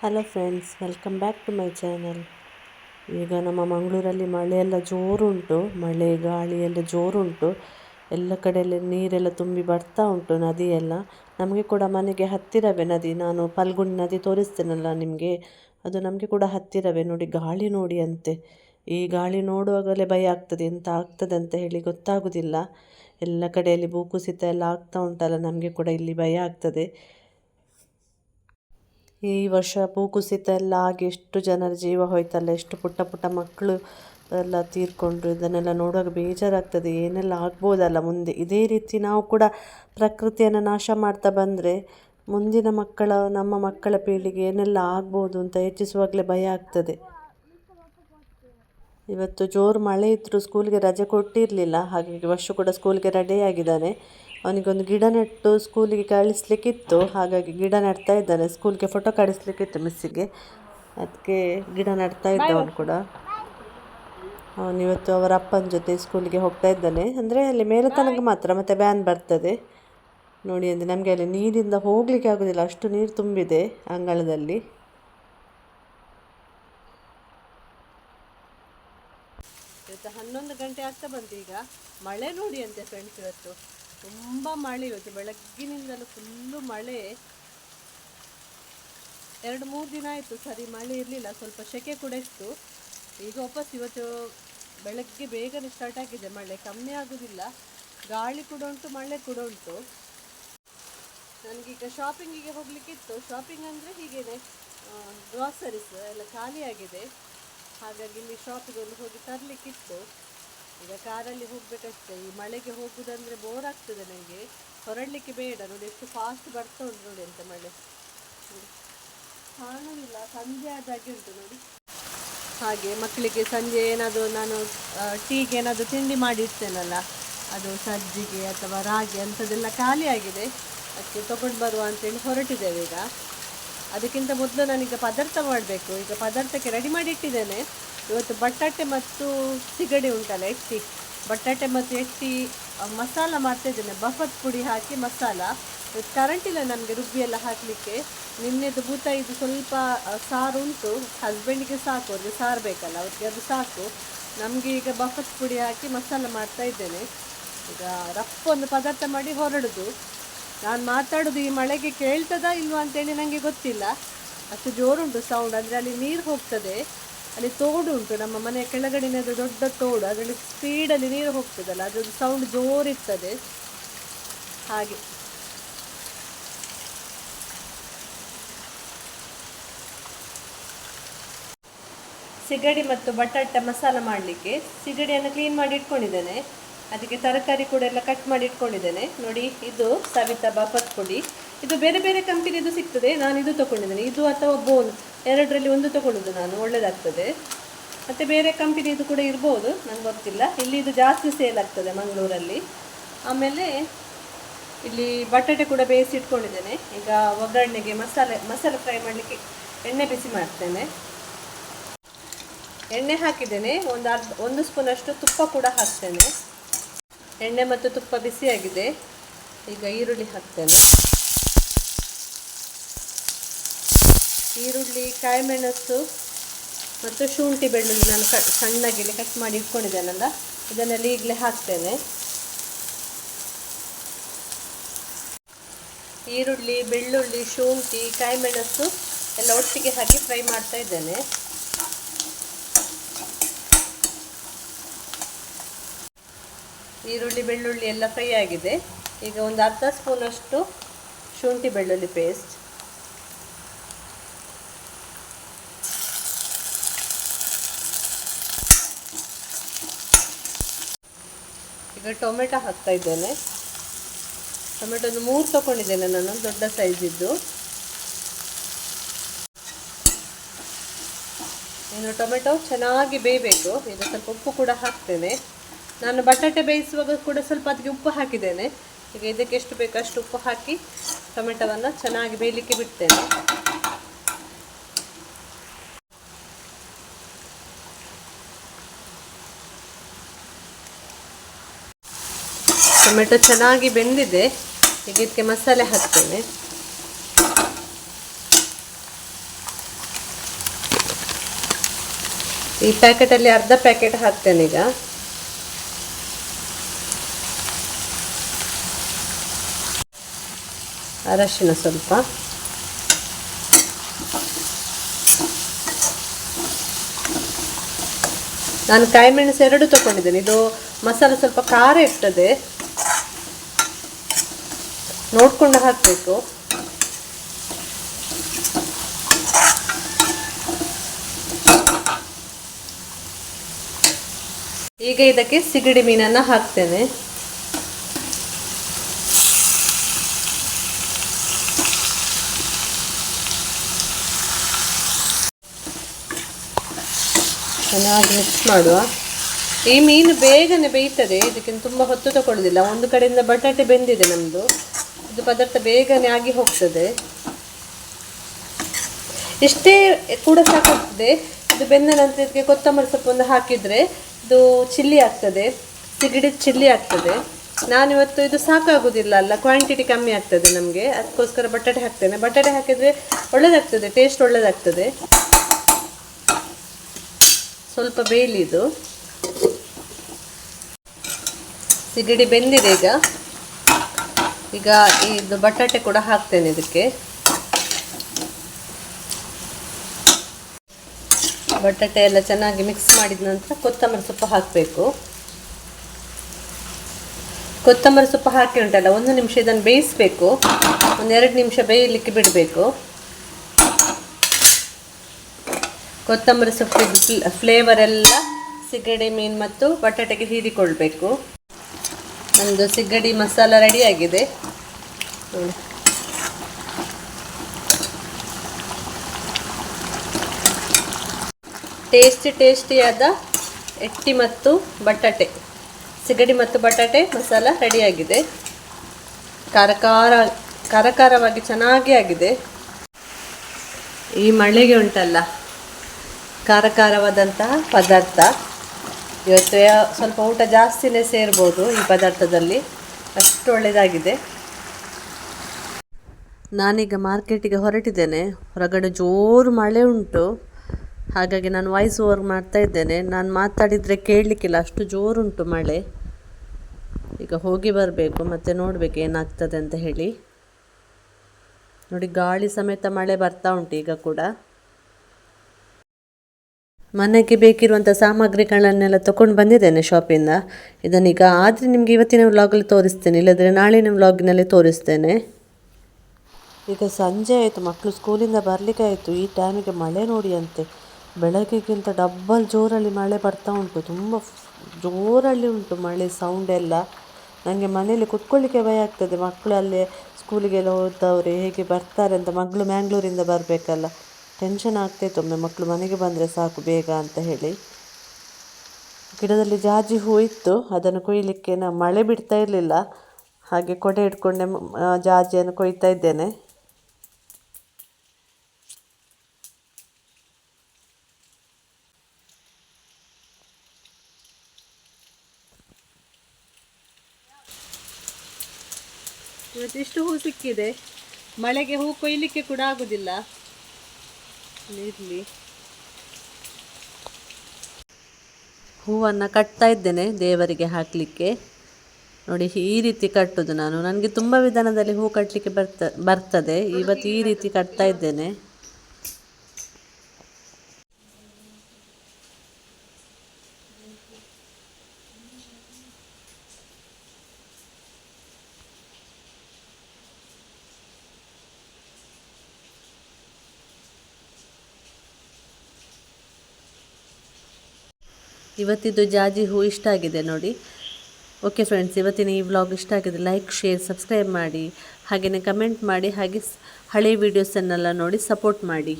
Hello friends, welcome back to my channel. ಈಗ ನಮ್ಮ ಮಂಗಳೂರಲ್ಲಿ ಮಳೆಯೆಲ್ಲ ಜೋರುಂಟು, ಮಳೆ, ಗಾಳಿ ಎಲ್ಲ ಜೋರುಂಟು. ಎಲ್ಲ ಕಡೆಯಲ್ಲಿ ನೀರೆಲ್ಲ ತುಂಬಿ ಬರ್ತಾ ಉಂಟು ನದಿಯೆಲ್ಲ. ನಮಗೆ ಕೂಡ ಮನೆಗೆ ಹತ್ತಿರವೇ ನದಿ. ನಾನು ಫಲ್ಗುಣಿ ನದಿ ತೋರಿಸ್ತೇನಲ್ಲ ನಿಮಗೆ? ಅದು ನಮಗೆ ಕೂಡ ಹತ್ತಿರವೇ. ನೋಡಿ, ಗಾಳಿ ನೋಡಿ ಅಂತೆ. ಈ ಗಾಳಿ ನೋಡುವಾಗಲೇ ಭಯ ಆಗ್ತದೆ. ಎಂತ ಆಗ್ತದೆ ಅಂತ ಹೇಳಿ ಗೊತ್ತಾಗೋದಿಲ್ಲ. ಎಲ್ಲ ಕಡೆಯಲ್ಲಿ ಭೂಕುಸಿತ ಎಲ್ಲ ಆಗ್ತಾ ಉಂಟಲ್ಲ, ನಮಗೆ ಕೂಡ ಇಲ್ಲಿ ಭಯ ಆಗ್ತದೆ. ಈ ವರ್ಷ ಭೂಕುಸಿತ ಎಲ್ಲ ಆಗಿ ಎಷ್ಟು ಜನರ ಜೀವ ಹೋಯ್ತಲ್ಲ, ಎಷ್ಟು ಪುಟ್ಟ ಪುಟ್ಟ ಮಕ್ಕಳು ಎಲ್ಲ ತೀರ್ಕೊಂಡ್ರು ಇದನ್ನೆಲ್ಲ ನೋಡುವಾಗ ಬೇಜಾರಾಗ್ತದೆ, ಏನೆಲ್ಲ ಆಗ್ಬೋದಲ್ಲ ಮುಂದೆ. ಇದೇ ರೀತಿ ನಾವು ಕೂಡ ಪ್ರಕೃತಿಯನ್ನು ನಾಶ ಮಾಡ್ತಾ ಬಂದರೆ ಮುಂದಿನ ಮಕ್ಕಳ, ನಮ್ಮ ಮಕ್ಕಳ ಪೀಳಿಗೆ ಏನೆಲ್ಲ ಆಗ್ಬೋದು ಅಂತ ಯೋಚಿಸುವಾಗಲೇ ಭಯ ಆಗ್ತದೆ. ಇವತ್ತು ಜೋರು ಮಳೆ ಇದ್ದರೂ ಸ್ಕೂಲ್ಗೆ ರಜೆ ಕೊಟ್ಟಿರಲಿಲ್ಲ, ಹಾಗಾಗಿ ವರ್ಷ ಕೂಡ ಸ್ಕೂಲ್ಗೆ ರೆಡಿ ಆಗಿದ್ದಾನೆ. ಅವನಿಗೊಂದು ಗಿಡ ನೆಟ್ಟು ಸ್ಕೂಲಿಗೆ ಕಳಿಸ್ಲಿಕ್ಕಿತ್ತು, ಹಾಗಾಗಿ ಗಿಡ ನೆಡ್ತಾ ಇದ್ದಾನೆ. ಸ್ಕೂಲ್ಗೆ ಫೋಟೋ ಕಳಿಸ್ಲಿಕ್ಕಿತ್ತು ಮಿಸ್ಸಿಗೆ ಅದಕ್ಕೆ ಗಿಡ ನೆಡ್ತಾ ಇದ್ದ ಅವನು ಕೂಡ ಅವನಿವತ್ತು ಅವರ ಅಪ್ಪನ ಜೊತೆ ಸ್ಕೂಲಿಗೆ ಹೋಗ್ತಾ ಇದ್ದಾನೆ. ಅಂದರೆ ಅಲ್ಲಿ ಮೇಲೆ ತನಕ ಮಾತ್ರ, ಮತ್ತೆ ಬ್ಯಾನ್ ಬರ್ತದೆ. ನೋಡಿ ಅಂದರೆ ನಮಗೆ ಅಲ್ಲಿ ನೀರಿಂದ ಹೋಗಲಿಕ್ಕೆ ಆಗೋದಿಲ್ಲ. ಅಷ್ಟು ನೀರು ತುಂಬಿದೆ ಅಂಗಳದಲ್ಲಿ ಇವತ್ತು ಹನ್ನೊಂದು ಬಂತು. ಈಗ ಮಳೆ ನೋಡಿ ಅಂತೆ ಫ್ರೆಂಡ್ಸ್ ಇವತ್ತು. ತುಂಬ ಮಳೆ ಇವತ್ತು. ಬೆಳಗ್ಗಿನಿಂದಲೂ ಫುಲ್ಲು ಮಳೆ. ಎರಡು ಮೂರು ದಿನ ಆಯಿತು ಸರಿ ಮಳೆ ಇರಲಿಲ್ಲ. ಸ್ವಲ್ಪ ಸೆಕೆ ಕೂಡ ಇತ್ತು. ಈಗ ವಾಪಸ್ ಇವತ್ತು ಬೆಳಗ್ಗೆ ಬೇಗನೆ ಸ್ಟಾರ್ಟ್ ಆಗಿದೆ ಮಳೆ. ಕಮ್ಮಿ ಆಗೋದಿಲ್ಲ. ಗಾಳಿ ಕೂಡ ಉಂಟು, ಮಳೆ ಕೂಡ ಉಂಟು. ನನಗೀಗ ಶಾಪಿಂಗಿಗೆ ಹೋಗಲಿಕ್ಕಿತ್ತು ಶಾಪಿಂಗ್ ಅಂದರೆ ಹೀಗೇನೆ ಗ್ರಾಸರೀಸ್ ಎಲ್ಲ ಖಾಲಿಯಾಗಿದೆ. ಹಾಗಾಗಿ ಇಲ್ಲಿ ಶಾಪಿಗೆ ಒಂದು ಹೋಗಿ ತರಲಿಕ್ಕಿತ್ತು. ಈಗ ಕಾರಲ್ಲಿ ಹೋಗ್ಬೇಕಷ್ಟೆ. ಈ ಮಳೆಗೆ ಹೋಗುದಂದ್ರೆ ಬೋರ್ ಆಗ್ತದೆ ನನಗೆ ಹೊರಡಲಿಕ್ಕೆ ಬೇಡ ನೋಡಿ, ಎಷ್ಟು ಫಾಸ್ಟ್ ಬರ್ತಾ ಉಂಟು ನೋಡಿ ಅಂತ ಮಳೆ. ನೋಡಿ. ಕಾಣುವುದಿಲ್ಲ, ಸಂಜೆ ಆದಾಗೆ ಉಂಟು ನೋಡಿ. ಹಾಗೆ ಮಕ್ಕಳಿಗೆ ಸಂಜೆ ಏನಾದರೂ ನಾನು ಟೀಗೆ ಏನಾದರೂ ತಿಂಡಿ ಮಾಡಿ ಇಡ್ತೇನಲ್ಲ. ಅದು ಸಜ್ಜಿಗೆ ಅಥವಾ ರಾಗಿ ಅಂಥದ್ದೆಲ್ಲ ಖಾಲಿ ಆಗಿದೆ. ಅದಕ್ಕೆ ತಗೊಂಡು ಬರುವ ಅಂತೇಳಿ ಹೊರಟಿದ್ದೇವೆ ಈಗ. ಅದಕ್ಕಿಂತ ಮೊದಲು ನಾನೀಗ ಪದಾರ್ಥ ಮಾಡಬೇಕು. ಈಗ ಪದಾರ್ಥಕ್ಕೆ ರೆಡಿ ಮಾಡಿ ಇಟ್ಟಿದ್ದೇನೆ. ಇವತ್ತು ಬಟಾಟೆ ಮತ್ತು ಸಿಗಡಿ ಉಂಟಲ್ಲ ಎಟ್ಟಿ ಬಟಾಟೆ ಮತ್ತು ಎಟ್ಟಿ ಮಸಾಲ ಮಾಡ್ತಾ ಇದ್ದೇನೆ. ಬಫತ್ ಪುಡಿ ಹಾಕಿ ಮಸಾಲ. ಕರೆಂಟ್ ಇಲ್ಲ ರುಬ್ಬಿ ಎಲ್ಲ ಹಾಕಲಿಕ್ಕೆ. ನಿನ್ನೆದು ಇದು ಸ್ವಲ್ಪ ಸಾರು ಉಂಟು. ಹಸ್ಬೆಂಡಿಗೆ ಸಾಕು, ಅವ್ರಿಗೆ ಸಾರು ಬೇಕಲ್ಲ, ಅವ್ರಿಗೆ ಅದು ಸಾಕು. ನಮಗೆ ಈಗ ಬಫತ್ ಪುಡಿ ಹಾಕಿ ಮಸಾಲ ಮಾಡ್ತಾ ಇದ್ದೇನೆ. ಈಗ ರಪ್ಪ ಒಂದು ಪದಾರ್ಥ ಮಾಡಿ ಹೊರಡುದು. ನಾನು ಮಾತಾಡೋದು ಈ ಮಳೆಗೆ ಕೇಳ್ತದಾ ಇಲ್ವಾ ಅಂತೇಳಿ ನನಗೆ ಗೊತ್ತಿಲ್ಲ. ಅಷ್ಟು ಜೋರುಂಟು ಸೌಂಡ್ ಅಂದರೆ ಅಲ್ಲಿ ನೀರು ಹೋಗ್ತದೆ, ಅಲ್ಲಿ ತೋಡು ಉಂಟು ನಮ್ಮ ಮನೆಯ ಕೆಳಗಡೆನದು ದೊಡ್ಡ ತೋಡು, ಅದರಲ್ಲಿ ಸ್ಪೀಡಲ್ಲಿ ನೀರು ಹೋಗ್ತದಲ್ಲ, ಅದ್ರದ್ದು ಸೌಂಡ್ ಜೋರಿರ್ತದೆ. ಹಾಗೆ. ಸಿಗಡಿ ಮತ್ತು ಬಟಾಟೆ ಮಸಾಲ ಮಾಡಲಿಕ್ಕೆ ಸಿಗಡಿಯನ್ನು ಕ್ಲೀನ್ ಮಾಡಿ ಇಟ್ಕೊಂಡಿದ್ದೇನೆ. ಅದಕ್ಕೆ ತರಕಾರಿ ಕೂಡ ಎಲ್ಲ ಕಟ್ ಮಾಡಿ ಇಟ್ಕೊಂಡಿದ್ದೇನೆ. ನೋಡಿ, ಇದು ಸವಿತಾ ಬಫತ್ ಪುಡಿ. ಇದು ಬೇರೆ ಬೇರೆ ಕಂಪನಿದು ಸಿಗ್ತದೆ. ನಾನು ಇದು ತೊಗೊಂಡಿದ್ದೇನೆ. ಇದು ಅಥವಾ ಬೋನ್, ಎರಡರಲ್ಲಿ ಒಂದು ತೊಗೊಂಡಿದ್ದು ನಾನು. ಒಳ್ಳೆಯದಾಗ್ತದೆ ಮತ್ತು ಬೇರೆ ಕಂಪನಿದು ಕೂಡ ಇರ್ಬೋದು. ನಂಗೆ ಗೊತ್ತಿಲ್ಲ. ಇಲ್ಲಿ ಇದು ಜಾಸ್ತಿ ಸೇಲ್ ಆಗ್ತದೆ ಮಂಗಳೂರಲ್ಲಿ. ಆಮೇಲೆ ಇಲ್ಲಿ ಬಟಾಟೆ ಕೂಡ ಬೇಯಿಸಿ ಇಟ್ಕೊಂಡಿದ್ದೇನೆ. ಈಗ ಒಗ್ಗರಣೆಗೆ ಮಸಾಲೆ ಮಸಾಲೆ ಫ್ರೈ ಮಾಡಲಿಕ್ಕೆ ಎಣ್ಣೆ ಬಿಸಿ ಮಾಡ್ತೇನೆ. ಎಣ್ಣೆ ಹಾಕಿದ್ದೇನೆ. ಒಂದು ಅರ್ಧ, ಒಂದು ಸ್ಪೂನಷ್ಟು ತುಪ್ಪ ಕೂಡ ಹಾಕ್ತೇನೆ. ಎಣ್ಣೆ ಮತ್ತು ತುಪ್ಪ ಬಿಸಿಯಾಗಿದೆ. ಈಗ ಈರುಳ್ಳಿ ಹಾಕ್ತೇನೆ. ಈರುಳ್ಳಿ, ಕಾಯಿಮೆಣಸು ಮತ್ತು ಶುಂಠಿ ಬೆಳ್ಳುಳ್ಳಿ ನಾನು ಕಟ್ ಸಣ್ಣಗೆ ಕಟ್ ಮಾಡಿ ಇಟ್ಕೊಂಡಿದ್ದೇನಲ್ಲ, ಇದನ್ನೆಲ್ಲ ಈಗಲೇ ಹಾಕ್ತೇನೆ. ಈರುಳ್ಳಿ, ಬೆಳ್ಳುಳ್ಳಿ, ಶುಂಠಿ, ಕಾಯಿಮೆಣಸು ಎಲ್ಲ ಒಟ್ಟಿಗೆ ಹಾಕಿ ಫ್ರೈ ಮಾಡ್ತಾ ಇದ್ದೇನೆ. ಈರುಳ್ಳಿ, ಬೆಳ್ಳುಳ್ಳಿ ಎಲ್ಲ ಫ್ರೈ ಆಗಿದೆ. ಈಗ ಒಂದು ಅರ್ಧ ಸ್ಪೂನಷ್ಟು ಶುಂಠಿ, ಬೆಳ್ಳುಳ್ಳಿ ಪೇಸ್ಟ್ ಈಗ ಟೊಮೆಟೊ ಹಾಕ್ತಾ ಇದ್ದೇನೆ. ಟೊಮೆಟೊ ಒಂದು ಮೂರು ತೊಗೊಂಡಿದ್ದೇನೆ ನಾನು, ದೊಡ್ಡ ಸೈಜಿದ್ದು ಇನ್ನು ಟೊಮೆಟೊ ಚೆನ್ನಾಗಿ ಬೇಯಬೇಕು. ಈಗ ಸ್ವಲ್ಪ ಉಪ್ಪು ಕೂಡ ಹಾಕ್ತೇನೆ. ನಾನು ಬಟಾಟೆ ಬೇಯಿಸುವಾಗ ಕೂಡ ಸ್ವಲ್ಪ ಅದಕ್ಕೆ ಉಪ್ಪು ಹಾಕಿದ್ದೇನೆ. ಈಗ ಇದಕ್ಕೆ ಎಷ್ಟು ಬೇಕು ಅಷ್ಟು ಉಪ್ಪು ಹಾಕಿ ಟೊಮೆಟೊವನ್ನು ಚೆನ್ನಾಗಿ ಬೇಯಲಿಕ್ಕೆ ಬಿಡ್ತೇನೆ. ಟೊಮೆಟೊ ಚೆನ್ನಾಗಿ ಬೆಂದಿದೆ. ಈಗ ಇದಕ್ಕೆ ಮಸಾಲೆ ಹಾಕ್ತೇನೆ. ಈ ಪ್ಯಾಕೆಟಲ್ಲಿ ಅರ್ಧ ಪ್ಯಾಕೆಟ್ ಹಾಕ್ತೇನೆ ಈಗ. ಅರಶಿನ ಸ್ವಲ್ಪ. ನಾನು ಕಾಯಿ ಮೆಣಸು ಎರಡು ತಗೊಂಡಿದ್ದೇನೆ. ಇದು ಮಸಾಲೆ ಸ್ವಲ್ಪ ಖಾರ ಇರ್ತದೆ. ನೋಡ್ಕೊಂಡು ಹಾಕಬೇಕು. ಈಗ ಇದಕ್ಕೆ ಸಿಗಡಿ ಮೀನನ್ನು ಹಾಕ್ತೇನೆ. ಚೆನ್ನಾಗಿ ಮಿಕ್ಸ್ ಮಾಡುವ. ಈ ಮೀನು ಬೇಗನೆ ಬೇಯ್ತದೆ, ಇದಕ್ಕಿಂತ ತುಂಬ ಹೊತ್ತು ತಗೊಳ್ಳೋದಿಲ್ಲ ಒಂದು ಕಡೆಯಿಂದ ಬಟಾಟೆ ಬೆಂದಿದೆ ನಮ್ಮದು ಇದು ಪದಾರ್ಥ ಬೇಗನೆ ಆಗಿ ಹೋಗ್ತದೆ. ಇಷ್ಟೇ ಕೂಡ ಸಾಕಾಗ್ತದೆ. ಇದು ಬೆಂದ ನಂತರ ಇದಕ್ಕೆ ಕೊತ್ತಂಬರಿ ಒಂದು ಹಾಕಿದರೆ ಇದು ಚಿಲ್ಲಿ ಆಗ್ತದೆ. ಸಿಗಡಿ ಚಿಲ್ಲಿ ಆಗ್ತದೆ. ನಾನಿವತ್ತು ಇದು ಸಾಕಾಗೋದಿಲ್ಲ ಅಲ್ಲ ಕ್ವಾಂಟಿಟಿ ಕಮ್ಮಿ ಆಗ್ತದೆ ನಮಗೆ. ಅದಕ್ಕೋಸ್ಕರ ಬಟಾಟೆ ಹಾಕ್ತೇನೆ. ಬಟಾಟೆ ಹಾಕಿದರೆ ಒಳ್ಳೆದಾಗ್ತದೆ ಟೇಸ್ಟ್ ಒಳ್ಳೆದಾಗ್ತದೆ. ಸ್ವಲ್ಪ ಬೇಯಲಿದು ಸಿಗಡಿ ಬೆಂದಿದೆ ಈಗ. ಈಗ ಇದು ಬಟಾಟೆ ಕೂಡ ಹಾಕ್ತೇನೆ ಇದಕ್ಕೆ. ಬಟಾಟೆ ಎಲ್ಲ ಚೆನ್ನಾಗಿ ಮಿಕ್ಸ್ ಮಾಡಿದ ನಂತರ ಕೊತ್ತಂಬರಿ ಸೊಪ್ಪು ಹಾಕಬೇಕು. ಕೊತ್ತಂಬರಿ ಸೊಪ್ಪು ಹಾಕಿ ಉಂಟಲ್ಲ, ಒಂದು ನಿಮಿಷ ಇದನ್ನು ಬೇಯಿಸಬೇಕು. ಒಂದೆರಡು ನಿಮಿಷ ಬೇಯಲಿಕ್ಕೆ ಬಿಡಬೇಕು. ಕೊತ್ತಂಬರಿ ಸೊಪ್ಪಿನ ಫ್ಲೇವರ್ ಎಲ್ಲ ಸಿಗಡಿ, ಮೀನು ಮತ್ತು ಬಟಾಟೆಗೆ ಹೀರಿಕೊಳ್ಬೇಕು. ನಮ್ಮದು ಸಿಗಡಿ ಮಸಾಲ ರೆಡಿಯಾಗಿದೆ ಟೇಸ್ಟಿ ಟೇಸ್ಟಿಯಾದ ಎಟ್ಟಿ ಮತ್ತು ಬಟಾಟೆ. ಸಿಗಡಿ ಮತ್ತು ಬಟಾಟೆ ಮಸಾಲ ರೆಡಿಯಾಗಿದೆ ಖಾರ ಖಾರ ಖಾರ ಖಾರವಾಗಿ ಚೆನ್ನಾಗಿ ಆಗಿದೆ. ಈ ಮಳೆಗೆ ಉಂಟಲ್ಲ? ಖಾರ ಖಾರವಾದಂತಹ ಪದಾರ್ಥ. ಇವತ್ತು ಸ್ವಲ್ಪ ಊಟ ಜಾಸ್ತಿನೇ ಸೇರ್ಬೋದು ಈ ಪದಾರ್ಥದಲ್ಲಿ. ಅಷ್ಟು ಒಳ್ಳೆಯದಾಗಿದೆ ನಾನೀಗ ಮಾರ್ಕೆಟಿಗೆ ಹೊರಟಿದ್ದೇನೆ. ಹೊರಗಡೆ ಜೋರು ಮಳೆ ಉಂಟು. ಹಾಗಾಗಿ ನಾನು ವಾಯ್ಸ್ ಓವರ್ ಮಾಡ್ತಾ ಇದ್ದೇನೆ. ನಾನು ಮಾತಾಡಿದರೆ ಕೇಳಲಿಕ್ಕಿಲ್ಲ. ಅಷ್ಟು ಜೋರುಂಟು ಮಳೆ. ಈಗ ಹೋಗಿ ಬರಬೇಕು, ಮತ್ತು ನೋಡಬೇಕು ಏನಾಗ್ತದೆ ಅಂತ ಹೇಳಿ. ನೋಡಿ, ಗಾಳಿ ಸಮೇತ ಮಳೆ ಬರ್ತಾ ಉಂಟು ಈಗ ಕೂಡ. ಮನೆಗೆ ಬೇಕಿರುವಂಥ ಸಾಮಗ್ರಿಗಳನ್ನೆಲ್ಲ ತೊಗೊಂಡು ಬಂದಿದ್ದೇನೆ ಶಾಪಿಂದ ಇದನ್ನೀಗ ಆದರೆ ನಿಮಗೆ ಇವತ್ತಿನ ವ್ಲಾಗಲ್ಲಿ ತೋರಿಸ್ತೇನೆ, ಇಲ್ಲದ್ರೆ ನಿಮ್ಮ ವ್ಲಾಗಿನಲ್ಲಿ ತೋರಿಸ್ತೇನೆ. ಈಗ ಸಂಜೆ ಆಯಿತು ಮಕ್ಕಳು ಸ್ಕೂಲಿಂದ ಬರಲಿಕ್ಕೆ ಆಯಿತು. ಈ ಟೈಮಿಗೆ ಮಳೆ ನೋಡಿ ಅಂತೆ ಬೆಳಗ್ಗೆಗಿಂತ ಡಬ್ಬಲ್ ಜೋರಲ್ಲಿ ಮಳೆ ಬರ್ತಾ ಉಂಟು. ತುಂಬ ಜೋರಲ್ಲಿ ಉಂಟು ಮಳೆ ಸೌಂಡ್ ಎಲ್ಲ. ನನಗೆ ಮನೆಯಲ್ಲಿ ಕುತ್ಕೊಳ್ಳಿಕ್ಕೆ ಭಯ ಆಗ್ತದೆ. ಮಕ್ಕಳು ಅಲ್ಲೇ ಸ್ಕೂಲಿಗೆಲ್ಲ ಹೋದವರು, ಹೇಗೆ ಬರ್ತಾರೆ ಅಂತ ಮಗಳು ಮ್ಯಾಂಗ್ಳೂರಿಂದ ಬರಬೇಕಲ್ಲ. ಟೆನ್ಷನ್ ಆಗ್ತಾಯಿತ್ತು ಒಮ್ಮೆ ಮಕ್ಕಳು ಮನೆಗೆ ಬಂದರೆ ಸಾಕು ಬೇಗ ಅಂತ ಹೇಳಿ. ಗಿಡದಲ್ಲಿ ಜಾಜಿ ಹೂ ಇತ್ತು, ಅದನ್ನು ಕೊಯ್ಯಲಿಕ್ಕೆ ನಾ ಮಳೆ ಬಿಡ್ತಾ ಇರಲಿಲ್ಲ. ಹಾಗೆ ಕೊಡೆ ಇಟ್ಕೊಂಡೆ ಜಾಜಿಯನ್ನು ಕೊಯ್ತಾ ಇದ್ದೇನೆ. ಇವತ್ತಿಷ್ಟು ಹೂ ಸಿಕ್ಕಿದೆ. ಮಳೆಗೆ ಹೂ ಕೊಯ್ಲಿಕ್ಕೆ ಕೂಡ ಆಗುದಿಲ್ಲ. ಇರಲಿ. ಹೂವನ್ನು ಕಟ್ತಾ ಇದ್ದೇನೆ ದೇವರಿಗೆ ಹಾಕಲಿಕ್ಕೆ. ನೋಡಿ, ಈ ರೀತಿ ಕಟ್ಟುದು ನಾನು. ನನಗೆ ತುಂಬ ವಿಧಾನದಲ್ಲಿ ಹೂ ಕಟ್ಟಲಿಕ್ಕೆ ಬರ್ತ, ಬರ್ತದೆ. ಇವತ್ತು ಈ ರೀತಿ ಕಟ್ತಾ ಇದ್ದೇನೆ. ಇವತ್ತಿದ್ದು ಜಾಜಿ ಹೂ ಇಷ್ಟ ಆಗಿದೆ ನೋಡಿ. ಓಕೆ ಫ್ರೆಂಡ್ಸ್ ಇವತ್ತಿನ ಈ ವ್ಲಾಗ್ ಇಷ್ಟ ಆಗಿದೆ ಲೈಕ್ ಶೇರ್ ಸಬ್ಸ್ಕ್ರೈಬ್ ಮಾಡಿ ಹಾಗೆಯೇ ಕಮೆಂಟ್ ಮಾಡಿ, ಹಾಗೆ ಹಳೆ ವೀಡಿಯೋಸನ್ನೆಲ್ಲ ನೋಡಿ ಸಪೋರ್ಟ್ ಮಾಡಿ.